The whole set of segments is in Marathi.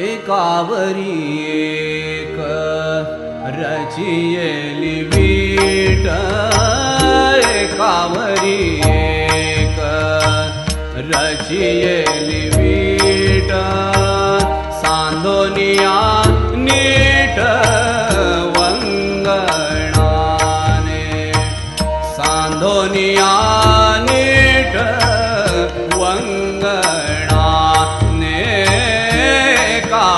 कावरि एक वीट बीट कांरी कचियलि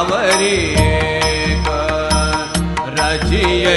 आवरे रचिए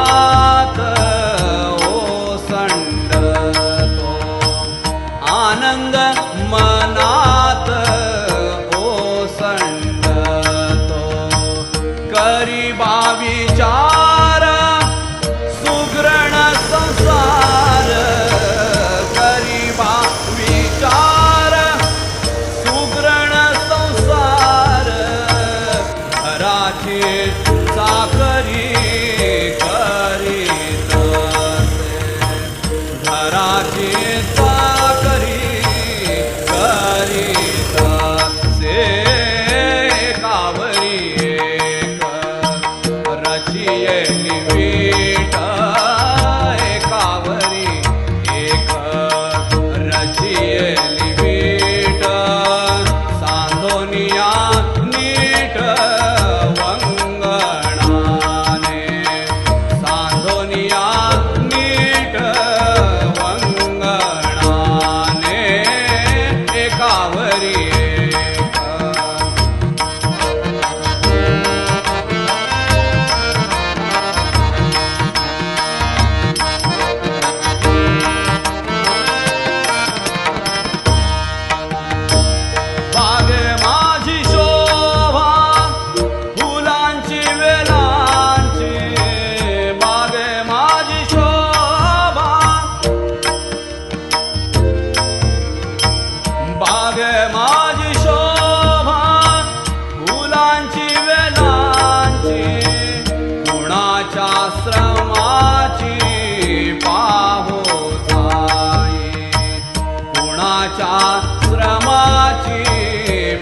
pocket.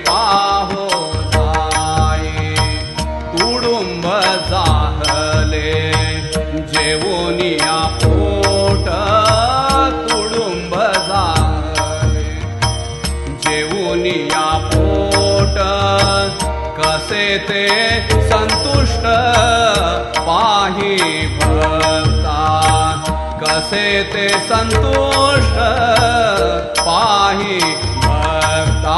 पाहो कुडुंब जाहले जेवोनिया पोट कुडुंब जाहले जेवोनिया पोट कसे ते संतुष्ट पाही भक्ता कसे ते संतुष्ट पाही भक्ता